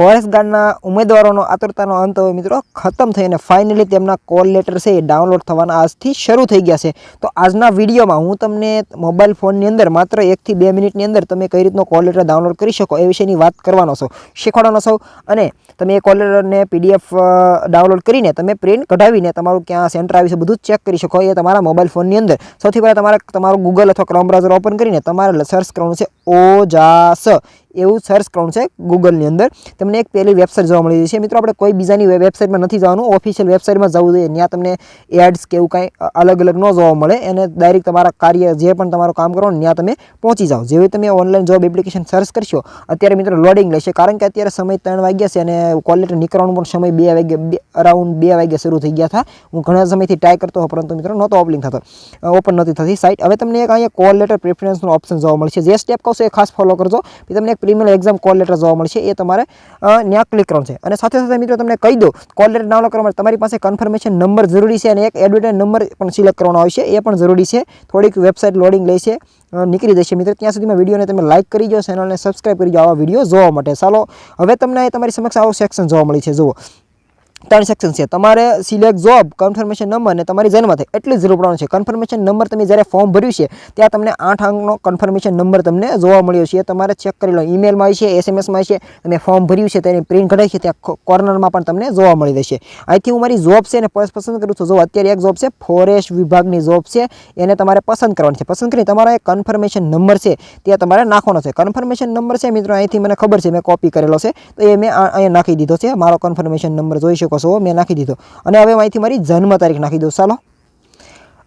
Forest ગાર્ડના ઉમેદવારોનો આતુરતાનો અંત હવે મિત્રો, ખતમ થઈ અને ફાઇનલી તેમના કોલ લેટર છે એ ડાઉનલોડ થવાના આજથી શરૂ થઈ ગયા છે. તો આજના વિડીયોમાં હું તમને મોબાઈલ ફોનની અંદર માત્ર એકથી બે મિનિટની અંદર તમે કઈ રીતનો કોલ લેટર ડાઉનલોડ કરી શકો એ વિશેની વાત કરવાનો છો. શીખવાડવાનો છો અને તમે એ કોલ લેટરને પીડીએફ ડાઉનલોડ કરીને તમે પ્રિન્ટ કઢાવીને તમારું ક્યાં સેન્ટર આવી છે બધું ચેક કરી શકો એ તમારા મોબાઈલ ફોનની અંદર. સૌથી પહેલાં તમારે, તમારું ગૂગલ અથવા ક્રોમ બ્રાઉઝર ઓપન કરીને તમારે સર્ચ કરવાનું છે ઓજાસ. એવું સર્ચ કરવાનું છે ગૂગલની અંદર. તમને એક પહેલી વેબસાઇટ જોવા મળી છે મિત્રો, આપણે કોઈ બીજાની વેબસાઇટમાં નથી જવાનું. ઓફિશિયલ વેબસાઇટમાં જવું જોઈએ. ત્યાં તમને એડ્સ કે એવું કાંઈ અલગ અલગ ન જોવા મળે. અને ડાયરેક્ટ તમારા કાર્ય જે પણ તમારું કામ કરો ત્યાં તમે પહોંચી જાઓ. જેવી તમે ઓનલાઈન જોબ એપ્લિકેશન સર્ચ કરશો, અત્યારે મિત્રો લોડિંગ લેશે. કારણ કે અત્યારે સમય ત્રણ વાગ્યા છે અને કોલ લેટર નીકળવાનો પણ સમય બે વાગ્યા અરાઉન્ડ બે વાગ્યા શરૂ થઈ ગયા હતા હું ઘણા સમયથી ટ્રાય કરતો હતો, પરંતુ મિત્રો, નહોતો ઓપનિંગ થતો. ઓપન નથી થતી સાઇટ હવે તમને એક અહીંયા કોલ લેટર પ્રેફરન્સનો ઓપ્શન જોવા મળશે. જે સ્ટેપ કહો એ ખાસ ફોલો કરજો. તમને પ્રીમિયર એક્ઝામ કોલ લેટર જોવા મળશે, એ તમારે ત્યાં ક્લિક કરવાનું છે. અને સાથે સાથે મિત્રો તમને કહી દો કોલ લેટર ડાઉનલોડ કરવા માટે તમારી પાસે કન્ફર્મેશન નંબર જરૂરી છે અને એક એડવર્ટાઇઝ નંબર પણ સિલેક્ટ કરવાનો આવશે એ પણ જરૂરી છે. થોડીક વેબસાઇટ લોડિંગ લે છે નીકળી જશે. મિત્રો, ત્યાં સુધીમાં વિડીયોને તમે લાઇક કરી દો ચેનલને સબસ્ક્રાઇબ કરી દો આવા વીડિયો જોવા માટે. ચાલો, હવે તમને તમારી સમક્ષ આવો સેક્શન જોવા મળી છે. જુઓ. ત્રણ સેક્શન છે. તમારે સિલેક્ટ જોબ કન્ફર્મેશન નંબર અને તમારી જન્મ થાય. એટલું જ જરૂર છે. કન્ફર્મેશન નંબર તમે જ્યારે ફોર્મ ભર્યું છે, ત્યાં તમને આઠ અંકનો કન્ફર્મેશન નંબર તમને જોવા મળ્યો છે. તમારે ચેક કરી લો. ઈમેલમાં છે એસએમએસમાં છે, તમે ફોર્મ ભર્યું છે, તેની પ્રિન્ટ કઢાઈ છે, ત્યાં કોર્નરમાં પણ તમને જોવા મળી રહેશે. અહીંથી હું મારી જોબ છે એને પસ- પસંદ કરું છું. જો અત્યારે એક જોબ છે ફોરેસ્ટ વિભાગની જોબ છે, એને તમારે પસંદ કરવાની છે. પસંદ કરી તમારો એક કન્ફર્મેશન નંબર છે, ત્યાં તમારે નાખવાનો છે. કન્ફર્મેશન નંબર છે, મિત્રો, અહીંથી મને ખબર છે, મેં કોપી કરેલો છે, તો એ મેં અહીંયા નાખી દીધો છે. મારો કન્ફર્મેશન નંબર જોઈ શકો છો મેં નાખી દીધો. અને હવે અહીંથી મારી જન્મ તારીખ નાખી દઉં. ચાલો.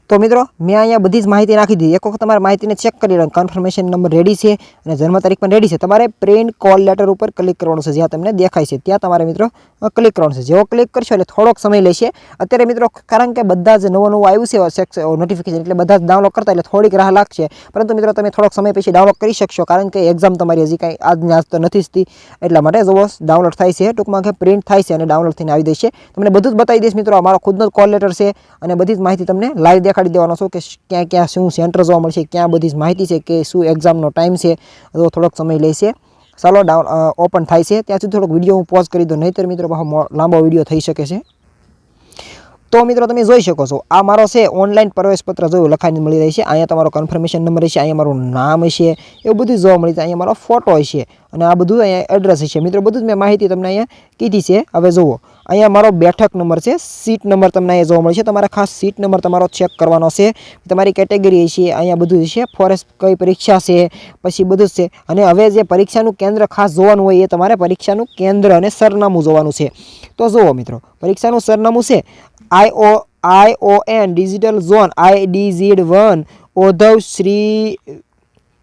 તો મિત્રો, મેં અહીંયા બધી જ માહિતી નાખી દીધી. એક વખત તમારે માહિતીને ચેક કરી લો. કન્ફર્મેશન નંબર રેડી છે અને જન્મ તારીખ પણ રેડી છે. તમારે પ્રિન્ટ કોલ લેટર ઉપર ક્લિક કરવાનું છે, જ્યાં તમને દેખાય છે. ત્યાં તમારે મિત્રો ક્લિક કરવાનું છે. જેવો ક્લિક કરશો એટલે થોડોક સમય લેશે. અત્યારે મિત્રો, કારણ કે બધા જ નવું નવું આવ્યું છે નોટિફિકેશન એટલે બધા જ ડાઉનલોડ કરતા એટલે થોડીક રાહ લાગશે. પરંતુ મિત્રો, તમે થોડોક સમય પછી ડાઉનલોડ કરી શકશો, કારણ કે એક્ઝામ તમારી હજી કાંઈ આજની આજ તો નથી થતી. એટલા માટે જોવો ડાઉનલોડ થાય છે, ટૂંકમાં કે પ્રિન્ટ થાય છે અને ડાઉનલોડ થઈને આવી દેશે તમને બધું જ બતાવી દઈશ મિત્રો. અમારો ખુદનો કોલ લેટર છે અને બધી જ માહિતી તમને લાઈવ દેખાડી દેવાનો છું કે ક્યાં ક્યાં શું સેન્ટર જોવા મળશે, ક્યાં બધી માહિતી છે કે શું એક્ઝામનો ટાઈમ છે, તો થોડોક સમય લેશે. ચાલો ડાઉન ઓપન થાય છે. ત્યાં સુધી થોડોક વીડિયો હું પોઝ કરી દઉં. નહીંતર મિત્રો બહુ લાંબો વીડિયો થઈ શકે છે. તો મિત્રો તમે જોઈ શકો છો, આ મારો છે ઓનલાઈન પ્રવેશપત્ર જોયું, લખાઈને મળી રહી છે. અહીંયા તમારો કન્ફર્મેશન નંબર હશે અહીંયા મારું નામ હશે એવું બધું જોવા મળી છે. અહીંયા મારો ફોટો હશે અને આ બધું અહીંયા એડ્રેસ હશે મિત્રો, બધું જ મેં માહિતી તમને અહીંયા કીધી છે. હવે જુઓ, અહીંયા મારો બેઠક નંબર છે સીટ નંબર તમને અહીંયા જોવા મળશે તમારે ખાસ સીટ નંબર તમારો ચેક કરવાનો છે. તમારી કેટેગરી છે, અહીંયા બધું છે. ફોરેસ્ટ કઈ પરીક્ષા છે, પછી બધું જ છે. અને હવે જે પરીક્ષાનું કેન્દ્ર ખાસ જોવાનું હોય એ તમારે પરીક્ષાનું કેન્દ્ર અને સરનામું જોવાનું છે. તો જુઓ મિત્રો, પરીક્ષાનું સરનામું છે I O I O N, digital zone ID Z one Odhav Shri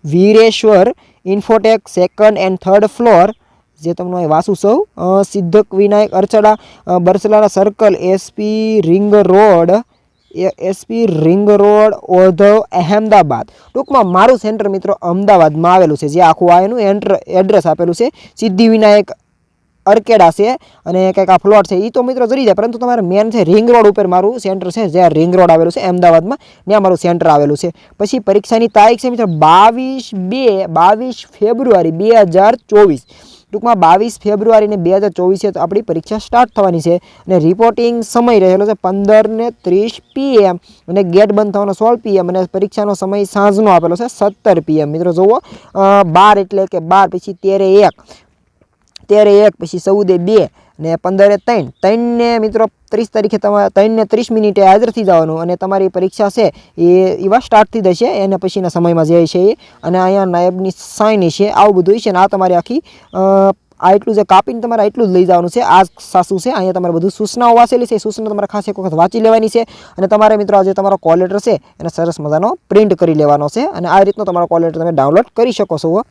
Vireshwar, infotech second and third floor, જે તમને અહીં વાસુ સૌ સિદ્ધક વિનાયક અરચડા બરસલાના circle SP ring road SP ring road Odhav Ahmedabad. ટૂંકમાં મારું સેન્ટર મિત્રો અમદાવાદમાં આવેલું છે. જે આખું આ એનું એન્ટર, એડ્રેસ આપેલું છે. સિદ્ધિ વિનાયક અરકેડા છે અને કંઈક આ ફ્લોટ છે એ તો મિત્રો જરી જાય, પરંતુ તમારે મેન છે રિંગ રોડ ઉપર મારું સેન્ટર છે, જ્યાં રિંગ રોડ આવેલું છે, અમદાવાદમાં, ત્યાં મારું સેન્ટર આવેલું છે. પછી પરીક્ષાની તારીખ છે મિત્રો બાવીસ બે, બાવીસ ફેબ્રુઆરી બે હજાર ચોવીસ. ટૂંકમાં બાવીસ ફેબ્રુઆરીને બે હજાર ચોવીસે આપણી પરીક્ષા સ્ટાર્ટ થવાની છે અને રિપોર્ટિંગ સમય રહેલો છે પંદર ને ત્રીસ પીએમ અને ગેટ બંધ થવાનો સોળ પીએમ અને પરીક્ષાનો સમય સાંજનો આપેલો છે સત્તર પીએમ મિત્રો જુઓ બાર એટલે કે બાર, પછી તેરે એક. તેરે એક, પછી ચૌદે બે ને પંદરે ત્રણ. ત્રણને મિત્રો ત્રીસ તારીખે તમારે ત્રણને ત્રીસ મિનિટે હાજર થઈ જવાનું અને તમારી પરીક્ષા છે એ એવા સ્ટાર્ટથી થશે એને પછીના સમયમાં જે છે એ અને અહીંયા નાયબની સાઇન છે, આવું બધું છે ને આ તમારી આખી આ એટલું જે કાપીને તમારે એટલું જ લઈ જવાનું છે. આ સાસુ છે, અહીંયા તમારે બધું સૂચનાઓ વાંચેલી છે. એ સૂચના તમારે ખાસ એક વખત વાંચી લેવાની છે અને તમારે મિત્રો આજે તમારો કોલેટર છે એને સરસ મજાનો પ્રિન્ટ કરી લેવાનો છે અને આ રીતનો તમારો કોલેટર તમે ડાઉનલોડ કરી શકો છો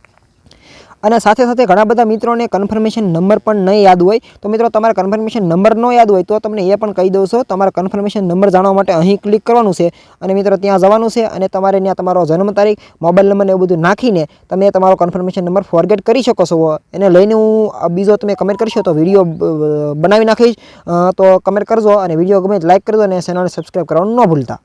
અને સાથે સાથે ઘણા બધા મિત્રોને કન્ફર્મેશન નંબર પણ નહીં યાદ હોય, તો મિત્રો તમારે કન્ફર્મેશન નંબર ન યાદ હોય તો તમને એ પણ કહી દઉં છો. તમારે કન્ફર્મેશન નંબર જાણવા માટે અહીં ક્લિક કરવાનું છે અને મિત્રો ત્યાં જવાનું છે અને તમારે ત્યાં તમારો જન્મ તારીખ મોબાઈલ નંબર એવું બધું નાખીને તમે તમારો કન્ફર્મેશન નંબર ફોરગેટ કરી શકો છો. એને લઈને હું બીજો તમે કમેન્ટ કરશો તો વીડિયો બનાવી નાખીશ. તો કમેન્ટ કરજો અને વીડિયો ગમે લાઇક કરજો અને ચેનલને સબસ્ક્રાઈબ કરવાનું ન ભૂલતા.